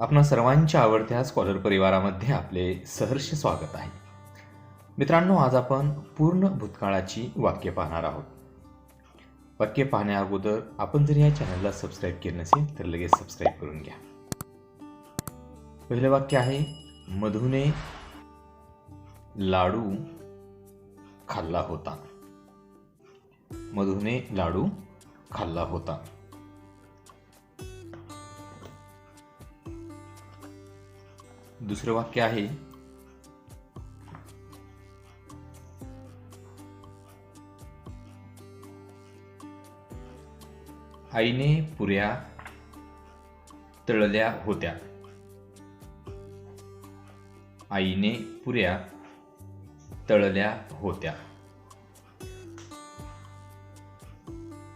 आपणा सर्वांच्या आवडत्या स्कॉलर परिवारामध्ये आपले सहर्ष स्वागत आहे. मित्रांनो आज आपण पूर्ण भूतकाळाची वाक्य पाहणार आहोत. वाक्य पाहण्या अगोदर आपण जर या चॅनलला सबस्क्राईब केलं नसेल तर लगेच सबस्क्राईब करून घ्या. पहिलं वाक्य आहे मधुने लाडू खाल्ला होता. मधुने लाडू खाल्ला होता. दुसरं वाक्य आहे. आईने पुऱ्या तळल्या होत्या. आईने पुऱ्या तळल्या होत्या.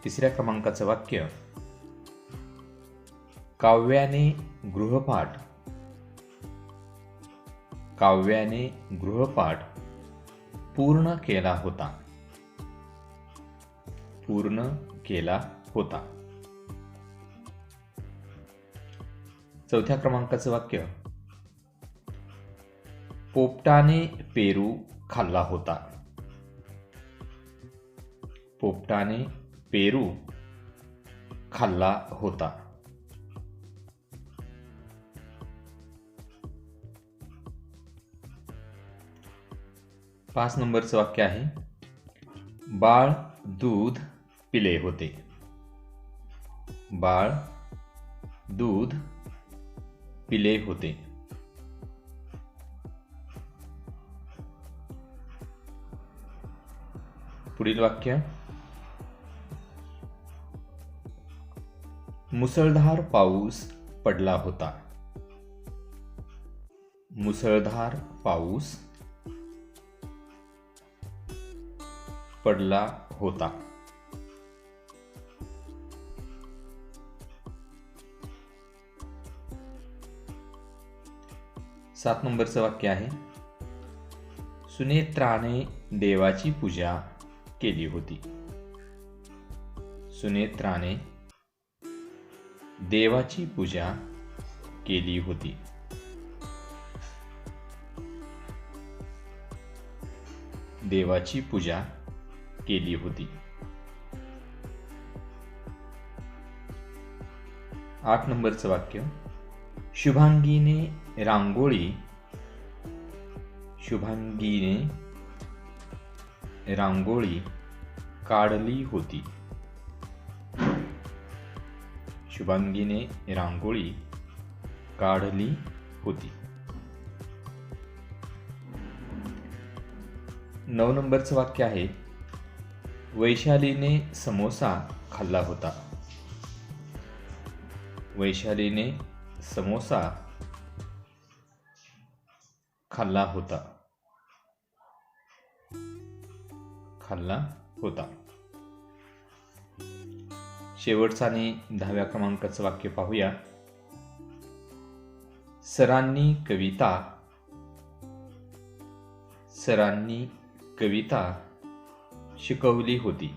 तिसऱ्या क्रमांकाचं वाक्य. काव्याने गृहपाठ काव्याने गृहपाठ पूर्ण केला होता. पूर्ण केला होता. चौथ्या क्रमांकाचं वाक्य. पोपटाने पेरू खाल्ला होता. पोपटाने पेरू खाल्ला होता. पाच नंबरचं वाक्य आहे. बाळ दूध पिले होते. बाळ दूध पिले होते. पुढील वाक्य. मुसळधार पाऊस पडला होता. मुसळधार पाऊस पडला होता. सात नंबरचं वाक्य आहे. सुनेत्राने देवाची पूजा केली होती. सुनेत्राने देवाची पूजा केली होती. देवाची पूजा केली होती. आठ नंबरचं वाक्य. शुभांगीने रांगोळी. शुभांगीने रांगोळी काढली होती. शुभांगीने रांगोळी काढली होती. नऊ नंबरचं वाक्य आहे. वैशालीने समोसा खाल्ला होता. वैशालीने समोसा खाल्ला होता. खाल्ला होता. शेवटचा आणि दहाव्या क्रमांकाचं वाक्य पाहूया. सरांनी कविता सरांनी कविता शिकवली होती.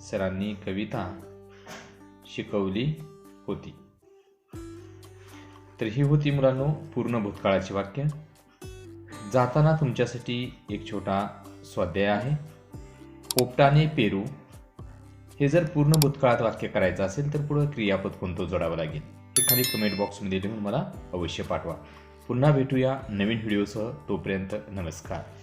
सरांनी कविता शिकवली होती. तर ही होती मुलांनो पूर्ण भूतकाळाची वाक्य. जाताना तुमच्यासाठी एक छोटा स्वाध्याय आहे. पोपटाने पेरू हे जर पूर्ण भूतकाळात वाक्य करायचं असेल तर पुढं क्रियापद कोणतं जोडावं लागेल? हे खाली कमेंट बॉक्समध्ये लिहून मला अवश्य पाठवा. पुन्हा भेटूया नवीन व्हिडिओसह. तोपर्यंत नमस्कार.